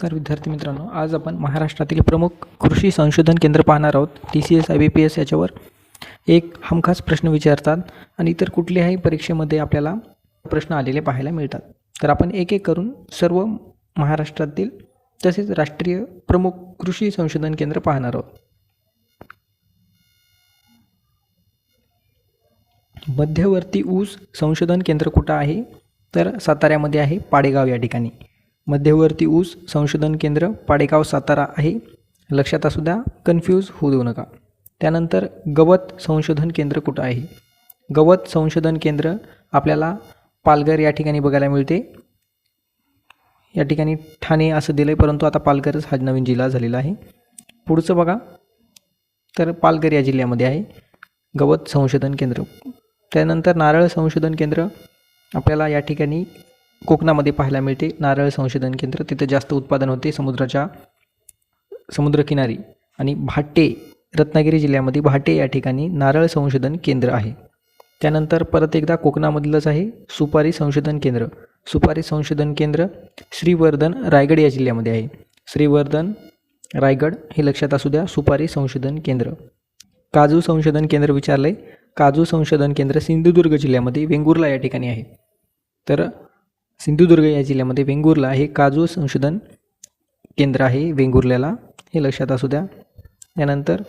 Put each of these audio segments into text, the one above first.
नमस्कार विद्यार्थी मित्रांनो. आज आपण महाराष्ट्रातील प्रमुख कृषी संशोधन केंद्र पाहणार आहोत. T C S I B P S याच्यावर एक हमखास प्रश्न विचारतात आणि इतर कुठल्याही परीक्षेमध्ये आपल्याला प्रश्न आलेले पाहायला मिळतात. तर आपण एक एक करून सर्व महाराष्ट्रातील तसेच राष्ट्रीय प्रमुख कृषी संशोधन केंद्र पाहणार आहोत. मध्यवर्ती ऊस संशोधन केंद्र कुठं आहे? तर साताऱ्यामध्ये आहे पाडेगाव या ठिकाणी. मध्यवर्ती ऊस संशोधन केंद्र पाडेगाव सातारा आहे. लक्षात असू द्या कन्फ्यूज होऊ देऊ नका. त्यानंतर गवत संशोधन केंद्र कुठं आहे? गवत संशोधन केंद्र आपल्याला पालघर या ठिकाणी बघायला मिळते. या ठिकाणी ठाणे असं दिलं आहे परंतु आता पालघरच हा नवीन जिल्हा झालेला आहे. पुढचं बघा. तर पालघर या जिल्ह्यामध्ये आहे. गवत संशोधन केंद्र. त्यानंतर नारळ संशोधन केंद्र. आपल्याला या ठिकाणी कोकणामध्ये पाहायला मिळते. नारळ संशोधन केंद्र तिथं जास्त उत्पादन होते. समुद्राच्या समुद्रकिनारी आणि भाटे रत्नागिरी जिल्ह्यामध्ये भाटे या ठिकाणी नारळ संशोधन केंद्र आहे. त्यानंतर परत एकदा कोकणामधलंच आहे सुपारी संशोधन केंद्र. सुपारी संशोधन केंद्र श्रीवर्धन रायगड या जिल्ह्यामध्ये आहे. श्रीवर्धन रायगड हे लक्षात असू द्या सुपारी संशोधन केंद्र. काजू संशोधन केंद्र विचारलं आहे काजू संशोधन केंद्र सिंधुदुर्ग जिल्ह्यामध्ये वेंगुर्ला या ठिकाणी आहे. तर सिंधुदुर्ग या जिल्ह्यामध्ये वेंगुर्ला हे काजू संशोधन केंद्र आहे वेंगुर्ल्याला. हे लक्षात असू द्या. यानंतर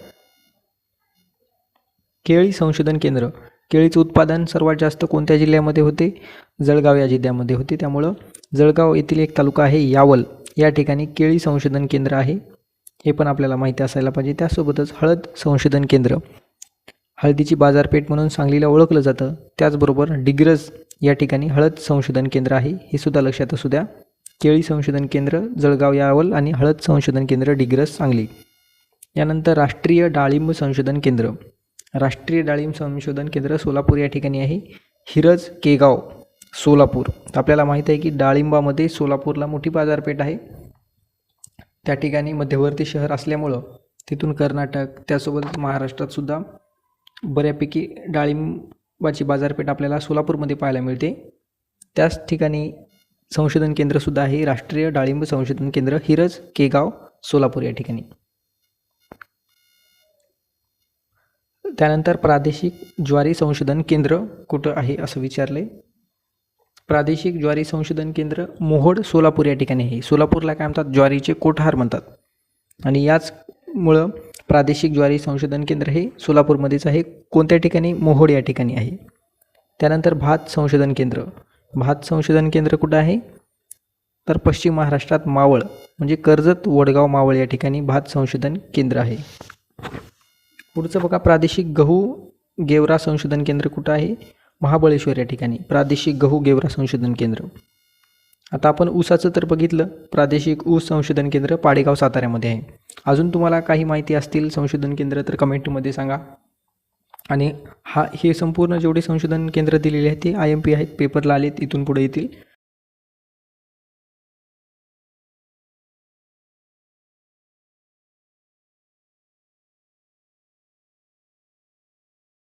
केळी संशोधन केंद्र. केळीचं उत्पादन सर्वात जास्त कोणत्या जिल्ह्यामध्ये होते? जळगाव या जिल्ह्यामध्ये होते. त्यामुळं जळगाव येथील एक तालुका आहे यावल. या ठिकाणी केळी संशोधन केंद्र आहे. हे पण आपल्याला माहिती असायला पाहिजे. त्यासोबतच हळद संशोधन केंद्र. हळदीची बाजारपेठ म्हणून सांगलीला ओळखलं जातं. त्याचबरोबर डिग्रज या ठिकाणी हळद संशोधन केंद्र आहे. हे सुद्धा लक्षात असू द्या. केळी संशोधन केंद्र जळगाव यावल आणि हळद संशोधन केंद्र डिग्रज सांगली. यानंतर राष्ट्रीय डाळिंब संशोधन केंद्र. राष्ट्रीय डाळिंब संशोधन केंद्र सोलापूर या ठिकाणी आहे. हिरज केगाव सोलापूर. आपल्याला माहीत आहे की डाळिंबामध्ये सोलापूरला मोठी बाजारपेठ आहे. त्या ठिकाणी मध्यवर्ती शहर असल्यामुळं तिथून कर्नाटक त्यासोबत महाराष्ट्रातसुद्धा बऱ्यापैकी डाळिंबाची बाजारपेठ आपल्याला सोलापूरमध्ये पाहायला मिळते. त्याच ठिकाणी संशोधन केंद्रसुद्धा आहे. राष्ट्रीय डाळिंब संशोधन केंद्र हिरज केगाव सोलापूर या ठिकाणी. त्यानंतर प्रादेशिक ज्वारी संशोधन केंद्र कुठं आहे असं विचारले प्रादेशिक ज्वारी संशोधन केंद्र मोहोड सोलापूर या ठिकाणी आहे. सोलापूरला काय म्हणतात? ज्वारीचे कोठार म्हणतात. आणि याचमुळं प्रादेशिक ज्वारी संशोधन केंद्र हे सोलापूरमध्येच आहे. कोणत्या ठिकाणी? मोहोड या ठिकाणी आहे. त्यानंतर भात संशोधन केंद्र. भात संशोधन केंद्र कुठं आहे? तर पश्चिम महाराष्ट्रात मावळ म्हणजे कर्जत वडगाव मावळ या ठिकाणी भात संशोधन केंद्र आहे. पुढचं बघा प्रादेशिक गहू गेवरा संशोधन केंद्र कुठं आहे? महाबळेश्वर या ठिकाणी. प्रादेशिक गहू गेवरा संशोधन केंद्र. आता आपण ऊसाचं तर बघितलं. प्रादेशिक ऊस संशोधन केंद्र पाडेगाव साताऱ्यामध्ये आहे. अजून तुम्हाला काही माहिती असतील संशोधन केंद्र तर कमेंटमध्ये सांगा. आणि हा हे संपूर्ण जेवढे संशोधन केंद्र दिलेले आहेत ते आय एम पी आहेत पेपरला आलेत इथून पुढे येतील.